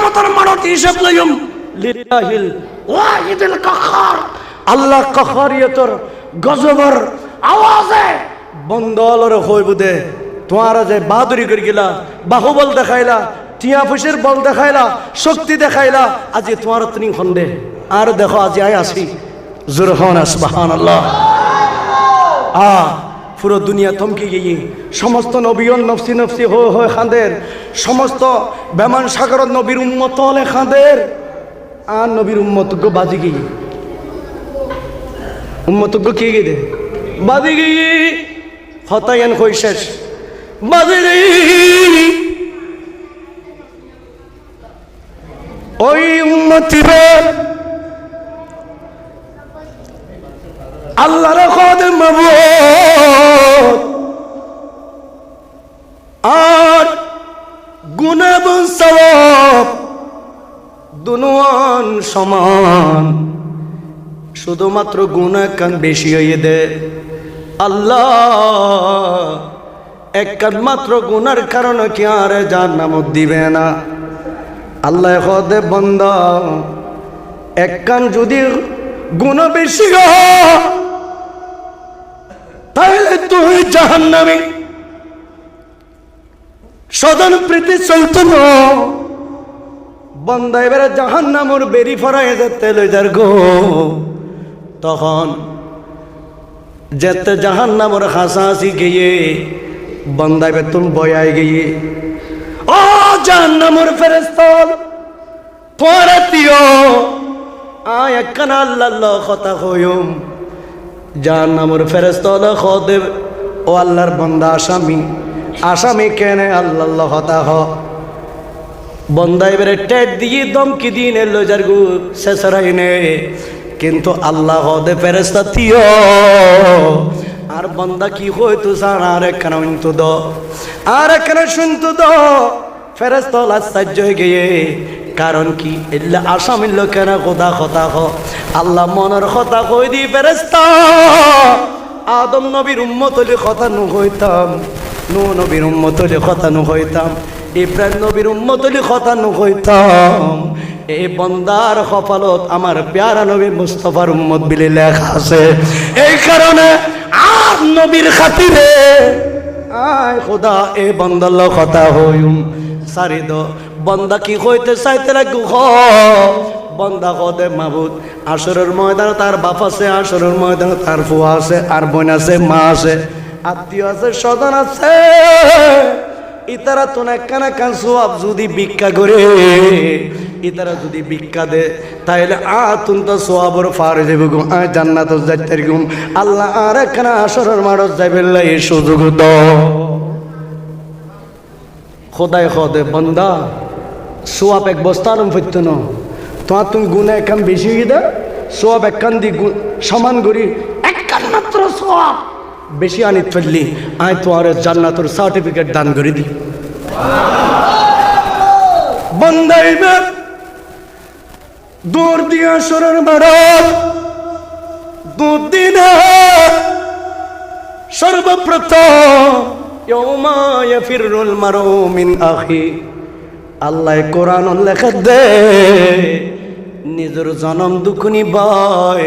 কিয়ামতের মানত হিসাব লইম। লিল্লাহিল ওয়াহিদুল কাহার আল্লাহ কাহারিয়তর গজবর আওয়াজে বন্দলর হইব দে। তোমারা যে বাহাদুরি করে গেলা বাহুবল দেখাইলা টিয়া ফুসের বল দেখাইলা শক্তি দেখাইলা আজি তোমার তুমি খন্ডে আর দেখো আজি আয় আসি। জোর হন আসবাহান আল্লাহ আ পুরো দুনিয়া থমকে গিয়ে, সমস্ত নবীন নফসি নফসি হয়ে হয়ে খাঁদের, সমস্ত বেমান সাগর নবীর উম্মত হলে খাঁদের, আর নবীর উম্মতজ্ঞ বাজি গিয়ে। উম্মতজ্ঞ কে গিয়ে বাজি গিয়ে। হতায়ান কই শেষ? বাজি ওই উম্মতিবের আল্লাহর খোদ মাবুদ দুনুয়ান সমান। শুধুমাত্র গুণা কান বেশি হয়ে দে। আল্লাহ, এক কান মাত্র গুনার কারণে কি আর যার নাম দিবে না? আল্লাহ খদে বন্ধ এক কান যদি গুণ বেশি তাহলে তুই জাহান সদন প্রীতি চলত বন্ধ, এবারে জাহান নামর বেরি ফরাই যেতে লইজার গো। তখন যেতে জাহান নামর হাসাহাসি গিয়ে বন্দায় বেতন বয়াই গিয়ে, ও জাহান নামর ফেরেস্তল পরাতিও আয় একখানা আল্লাহ কথা হইম যার নামর ফেরেস্তল খদে, ও আল্লাহর বন্দা আসামি। আসামি কেনে আল্লাহ হতা হ। বন্দা এবারে টেট দিয়ে দমকি দিয়ে নে লজার গু শেষরাই নে কিন্তু আল্লাহ হদে ফেরেস্তা তিও আর বন্দা কি হইতো সার আর একখানা শুনতো দ। আর একখানা শুনতো দ। ফেরেস্তল আশ্চর্য হয়ে গিয়ে। কারণ কি? এলে আসামির লোকেরা কথা কথা হ। আল্লাহ মনের কথা কই দি ফেরেস্তা আদম নবীর উম্মত হলে কথা নু হইতাম নু নবীর উম্মত হলে কথা নু হইতাম ইব্রাহিম নবীর উম্মত হলে কথা নু হইতাম এই বন্দার কপালত আমার প্যারা নবী মুস্তফার উম্মত বিলে লেখা আছে। এই কারণে আর নবীর খাতিরে আয় খোদা, এ বন্দার কথা হইম। সারি দ, বন্দা কি হইতে চাইতে লাগু হ? বন্দা কদে মাবুদ, আসরের ময়দানে তার বাপ আছে, আসরের ময়দানে তার ফুয়া আছে, আর বোন আছে, মা আছে, আত্মীয় আছে, স্বজন আছে। ইতারা তো না কানা কান সোয়াব যদি ভিক্ষা করে, ইতারা যদি ভিক্ষা দে, তাইলে আ তুন তো সোয়াবর ফারে যাবে গুম আ জান্নাত যাইতে গুম আল্লাহ আর একখানা আসরের মারত যাইবে এই সুযোগ দাও খোদায় খদে বন্দা, সোয়াব এক বস্তা আরম ফিরত ন। তোমার তুমি গুণা একখান বেশি দে সোয়াব একখান দি সমান করি, একখান মাত্র সোয়াব। বেশি আনিত ফেললি আয় তোমার জান্নাতর সার্টিফিকেট দান করে দি বন্দাইবে দূর দিয়া সরের মারত দুধ দিনে সর্বপ্রথম আল্লাহ কোরআন লেখা দে, নিজের জনম দুখনি বয়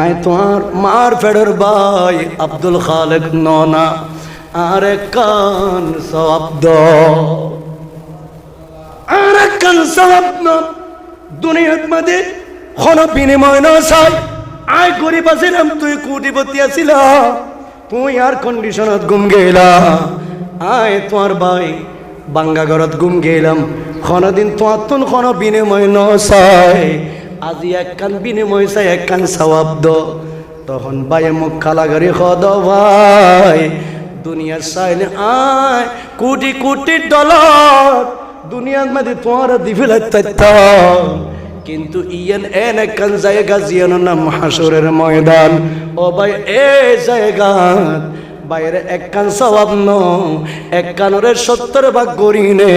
আয় তোমার মার ফেডর ভাই আব্দুল খালেক ননা, আরে কান শব্দ আরে কান শব্দ দুনিয়ার মধ্যে কোন বিনিময় না চাই। আয় গরিব আছিলাম, তুই কোটিপতি আছিলা। তুই আর কন্ডিশনত গুম গেলা। আয় তোমার ভাই বাঙ্গা গুম গেলাম। কোনদিন তোমার তুন কোনো বিনিময় ন চাই। আজি একখান বিনিময় চাই, একখান সবাব্দ তখন ভাই মুখ খালাগারি খদ ভাই। দুনিয়ার চাইলে আয়, কোটি কোটি ডলার। দুনিয়ার মধ্যে তোমার দিবিল কিন্তু ইয়েন এন একখান জায়গা জিয়ানোর নাম হাসরের ময়দান। ও ভাই, এ জায়গা বাইরে একখান স্বভাব ন। এক কানরে সত্তর ভাগ গরিনে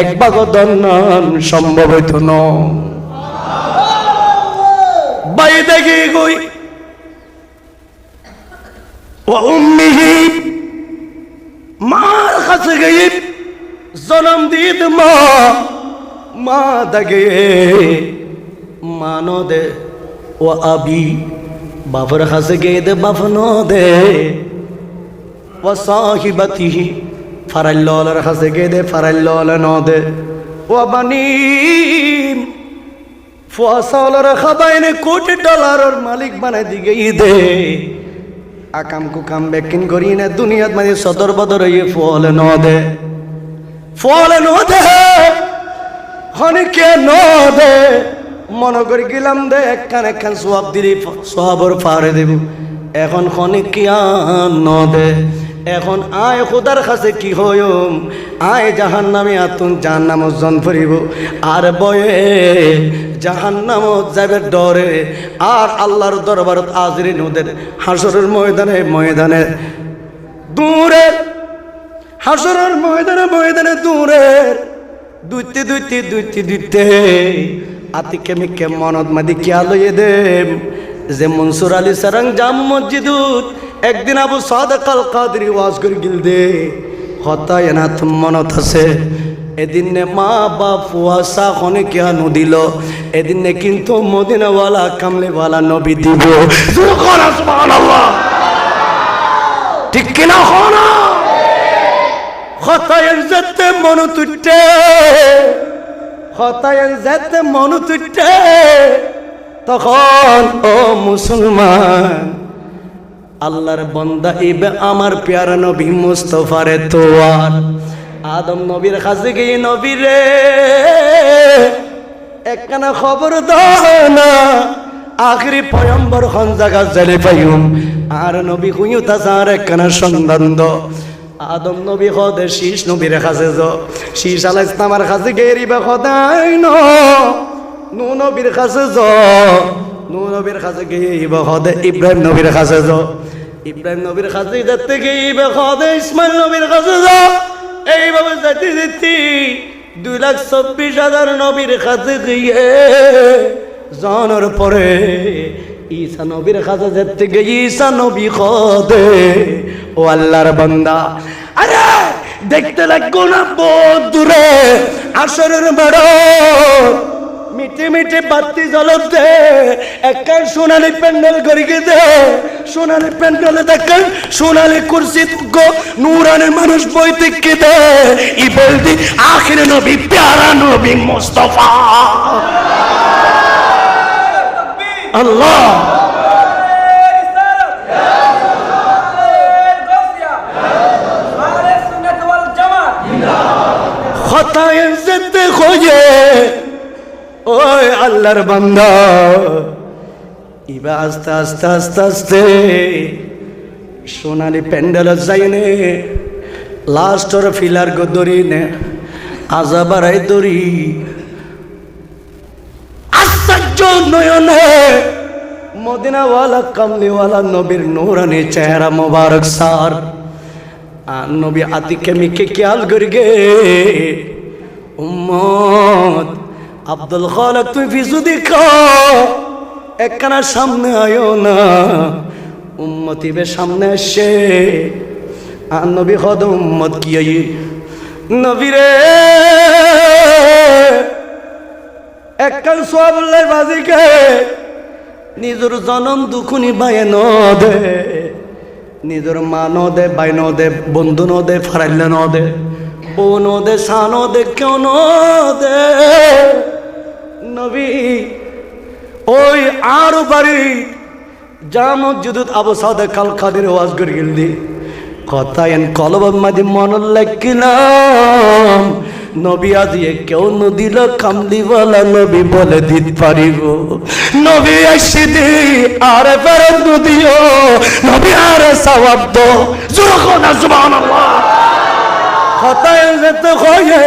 এক ভাগ দন্নন সম্ভব হইত ন। বাই দেখি গই ও উম্মিহি মার কাছে গিয়ে জনম দিত মা মা মানো দে, ও আবি বাবার কাছে গিয়ে দে, বাপ দে। ও সাহিবাতিহি ফারাল্লালের কাছে দে ফারাল্লাল ন দে। ও বানি ফসলের খাবাইনে কোটি ডলারের মালিক বানাই দিকে দে আকাম কুকাম বেকিন করি না দুনিয়াত মানে সদর বদর ইয়ে ফল ন দে ফল ন দে হনিকে ন গেলাম দে, একখান একখান সোয়াব দিলি সোয়াবর পারে দেব। এখন খনিকিয়া ন দে এখন আয় খোদার কাছে কি হয়ম আয় জাহান নামে আতুন জাহান নাম জন ফুরিব আর বয়ে জাহান নাম যাবে ডরে আর আল্লাহর দরবারত আজরি নদের হাসরের ময়দানে ময়দানে দূরে হাসরের ময়দানে ময়দানে দূরে, দুইতে দুইতে দুইতে দুইতে। আতিকে মিকে মনত মাদি কিয়া লইয়ে দেম। যে মনসুর আলী সারাং জাম মসজিদুত, একদিন আবু সাদাকাল কাদরি ওয়াজ করে গিল দে হতায় না মনত আছে। এদিন মা বাপ ফুয়াশা খনে কিয়া নদিল। এদিন কিন্তু মদিনাওয়ালা, কামলেওয়ালা নবী দিব। ঠিক কিনা হনা যেতে যেতে তখন, ও মুসলমান, আল্লাহর বন্দা ইবে আমার পেয়ারা নবী মুস্তফারে তোয়ার আদম নবীর কাছে গিয়ে নবী রে। একখানা খবর দাও না। আখরি পয়ম্বর খন জায়গা জেলে পাইম আর নবী হুইও তাছার একখানা সন্ধান আদম নবী হদে শীষ নবীর কাছে য শীষ আলাহ ইসলামার কাছে গেরিবা সদায় ন। নু নবীর কাছে য নু নবীর কাছে গেইবা হদে ইব্রাহিম নবীর কাছে য ইব্রাহিম নবীর কাছে যেতে গেইবা হদে ইসমাইল নবীর কাছে য এইভাবে যেতে যেতে দুই লাখ চব্বিশ হাজার নবীর কাছে গিয়ে জনের পরে ঈসা নবীর কাছে যেতে গিয়ে ঈসা নবী কদে, ও আল্লাহর বান্দা, আরে দেখতে লাগবো না বহুত দূরে আসরের বড়। মিটে মিটে বাতি জ্বলতে একখান সোনালি প্যান্ডেল করিকে দে। সোনালি প্যান্ডেলে দেখেন সোনালি কুরসি গো নুরানের মানুষ বই থেকে দে। ই বলতি আখির নবী, প্যারা নবী মোস্তফা। আল্লাহ। খতায় যেতে খোঁজে ওই আল্লাহর বান্দা। ইবা আস্তে আস্তে আস্তে আস্তে সোনালি প্যান্ডেল যাইনে লাস্টর ফিলার গো নে আজা বাড়াই দড়ি আশ্চর্য নয়নে মদিনাওয়ালা, কামলিওয়ালা নবীর নূরানি চেহারা মোবারক সার। আর নবী আতিকে মিকে খেয়াল করি গে উম্মত আব্দুল খালাক, তুই পিছু দেখ একখানা সামনে আয়ো না। উম্মতিবে সামনে আসে আর নবী হদ উম্মত কি আই? নবী রে, একখান সোয়াবুল্লাহ বাজিকে নিজের জনম দুখুনি বায়ে ন দে, নিজের মা ন দে, বাই ন দে, বন্ধু ন দে ফারাইলে ন দে, বউ ন দে সা ন দে, কেউ ন দে। নবী। ওই আরও বাড়ি যা মসজিদত আবু সাদে কাল খাদের ওয়াজ করে গেলি। কথা এন কলব মাঝে মন লাগিলাম। নবী আজিয়ে কেউ নদিল কামলিওয়ালা নবী বলে দিত পারিব। নবী আসি দি আরে ফেরত নদিও নবী আরে সওয়াব দো। জুরখো না, সুবহানাল্লাহ। হতায় যেতে হয়ে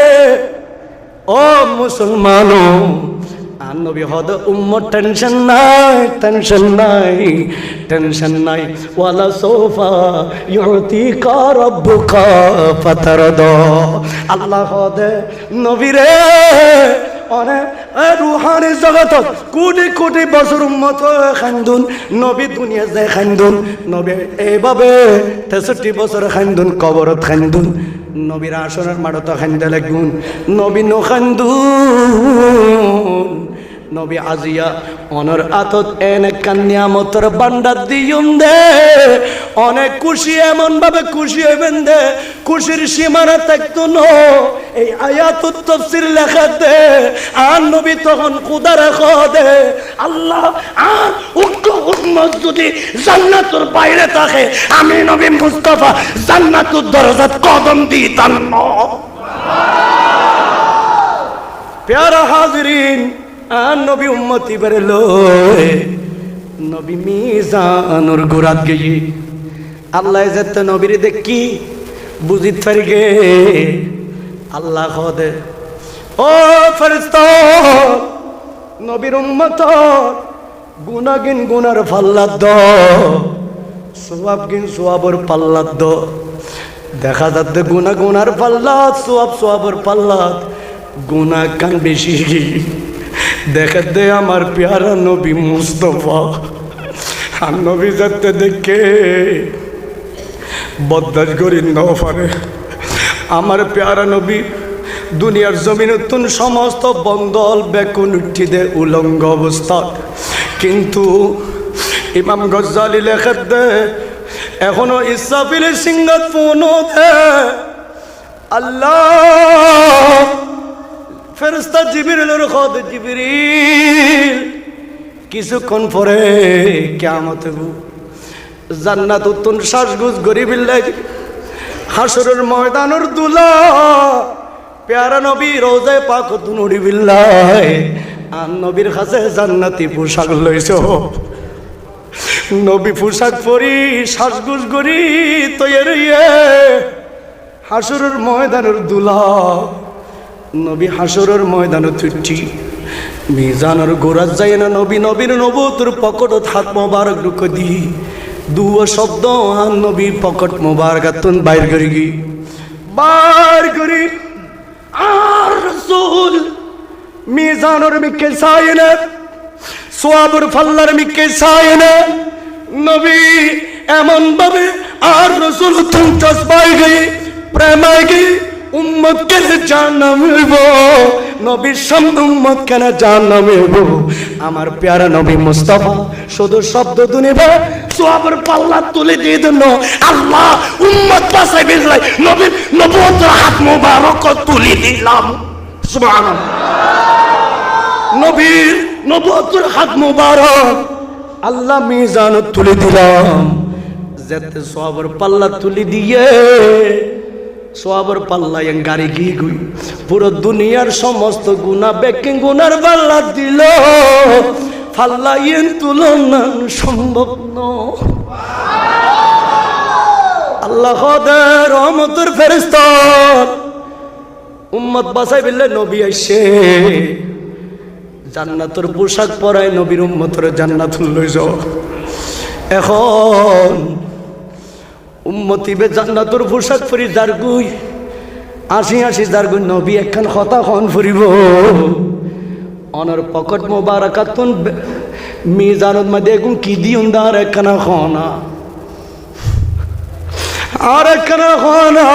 ও মুসলমানো নবী নাই নাই নাই। রুহানি জগতত কোটি কোটি বছর উম্মত খান্দুন নবী দুনিয়া যায় খান্দুন নবী এইভাবে তেষট্টি বছর খান্দুন কবরত খান্দুন নবীর আসনের মাড়ত খান্দে লাগুন, নবী নো খান্দুন নবী আজিয়া অনর আতত এনে কান্যামতর বান্ডার দিয়ুম দে। অনেক খুশি এমন ভাবে খুশি হইবেন দে। খুশির সীমানা থাকতো ন। এই আয়াতুত তফসির লেখা দে। আর নবী তখন খুদা রাখ দে। আল্লাহ আর উক্ত উম্মত যদি জান্নাতুর বাইরে থাকে আমি নবী মুস্তাফা জান্নাতুর দরজাত কদম দিতাম না। প্যারা হাজরিন আর নবী উম্মতি বেরলো নবী মিজানুর গোরাত গিয়ে আল্লাহ যেতে নবীর দেখি বুঝিত পারি গে? আল্লাহ খদে ও ফেরেস্ত নবীর উম্মত, গুনাগিন গুনার ফাল্লাদ দ সোয়াব গিন সোয়াবর পাল্লাদ। দ দেখা যাচ্ছে গুনা গুনার পাল্লাদ সোয়াব সোয়াবর পাল্লাদ। গুনা কান বেশি। দেখা দে আমার পেয়ারা নবী মুস্তফা। আর নবী যাতে দেখে বদাস করি নফারে আমার পেয়ারা নবী দুনিয়ার জমিন তুন সমস্ত বন্দল বেকুন উঠি দে উলঙ্গ অবস্থা। কিন্তু ইমাম গজ্জালি লেখার দে, এখনও ইসাফিলের সিংহাত ফোনও দে। আল্লাহ! ফেরস্তা জিবিরিলের খদ জিবিরিল। কিছুক্ষণ পরে কেমত জান্নাত উত্তন শ্বাসগুজ গরিবিল্লাই হাসরের ময়দানের দুলা। পেয়ারা নবী রোজায় পাক দুনুড়ি বিল্লাই আর নবীর কাছে জান্নাতি পোশাক লইছ। নবী পোশাক পরি শ্বাসগুজ গরি তৈরি হাসরের ময়দানের দুলা। নবী হাসরের ময়দানে তুচ্ছি মিজানের গোরাজ যায় না, নবী, নবীর নবতুর পকটত হাত মোবারক রুক দি দুয় শব্দ আন নবী পকট মোবারক তুন বাইর করি গি। বার করি। আর রসুল মিজানের মিকে সায়নে সোয়াবুর ফাল্লার মিকে সায়নে নবী এমন ভাবে আর রসুল তুম চসবাই গই প্রেমায় গই উম্মত কেন জানামিব নবীর সামনে উম্মত কেন জানামিব আমার প্যারা নবী মুস্তাফা, শুধু শব্দ দুনিব, সোয়াবের পাল্লা তুলে দিয়ে দেন আল্লাহ, উম্মত বাসাই বেজলাই নবীর নবুয়তের হাত মোবারক তুলে দিলাম। সুবহানাল্লাহ। নবীর নবুয়তের হাত মোবারক আল্লাহ মিজান তুলে দিলাম। যাতে সোয়াবের পাল্লা তুলে দিয়ে সোয়াবর এন গাড়ি গিয়ে গুই। পুরো দুনিয়ার সমস্ত গুণা বেকিং গুনার পাল্লা দিল। ফাল্লা ইয়েন তুলনা সম্ভব আল্লাহ রহমতের ফেরিস্ত উম্মত বাসাই বিল্লে নবী আইসে। জান্নাতর পোশাক পরায় নবীর উম্মতর জান্নাতুল লই যাও এখন উম্মতিবে জান্নাতর পোশাক পরি যার গুই। আসি আসি, যার গুই নবী একখান কথা খন ফুরিব। অনর পকট মোবারকাতুন মিজানত মধ্যে এগুন কি দিউন দার একখানা খনা আর একখানা খনা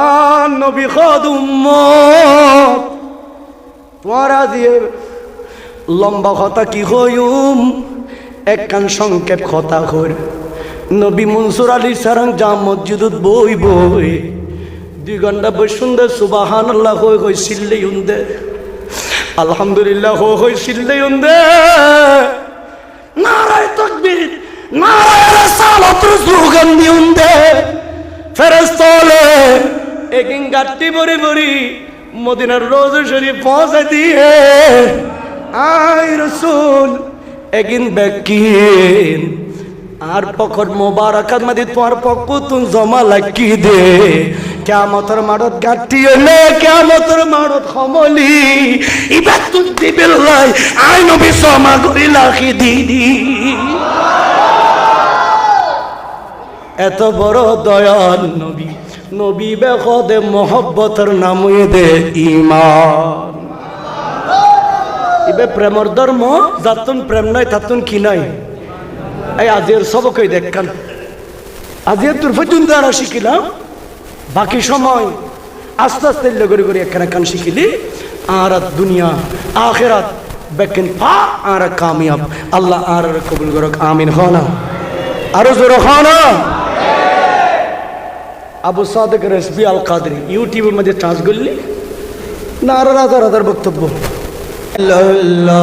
আর নবী খদ উম্মত। তোমারা দিয়ে লম্বা কথা কি হইম একখান সংক্ষেপ কথা কর নবী মনসুর আলী সারাং জাম মসজিদত বই বই। দুই ঘণ্টা বই সুন্দর সুবাহান আল্লাহ হই হই সিল্লে উন্দে আলহামদুলিল্লাহ হো হই সিল্লে উন্দে নারায় তকবীর, নারায় রাসালাত স্লোগান দিউন্দে ফেরেস্তলে একিন গাট্টি বরি বরি মদিনার রোজ শরীফ পৌঁছে দিয়ে আই রসুল একিন বেকিন। আর পকর মোবারকাত মাদি, তোমার পক্ষ তুন জমা লাগি দে। কেমতর মারত গাঁটি হলে কেমতর মারত সমলি। ইবার তুই দিবিল লাই আই নবী সমা করি লাখি দিদি এত বড় দয়াল নবী নবী বেখদে মহব্বতের নাম দে ইমান ইবে প্রেমর ধর্ম, যাতুন প্রেম নাই, তাতুন কি নাই? এই আজির সবকে দেখান। আজির তোর পর্যন্ত আর শিখিলাম। বাকি সময় আস্তে আস্তে লগরি করে একখানে কান শিখিলি। আর দুনিয়া, আখেরাত, বেকেন পা আর কামিয়াব। আল্লাহ আর কবুল করক, আমিন। হনা আরও জোর হনা আবু সাদেক রেসবি আল কাদরি, ইউটিউবের মধ্যে চার্জ করলি? না, আরও রাজার রাজার বক্তব্য। লা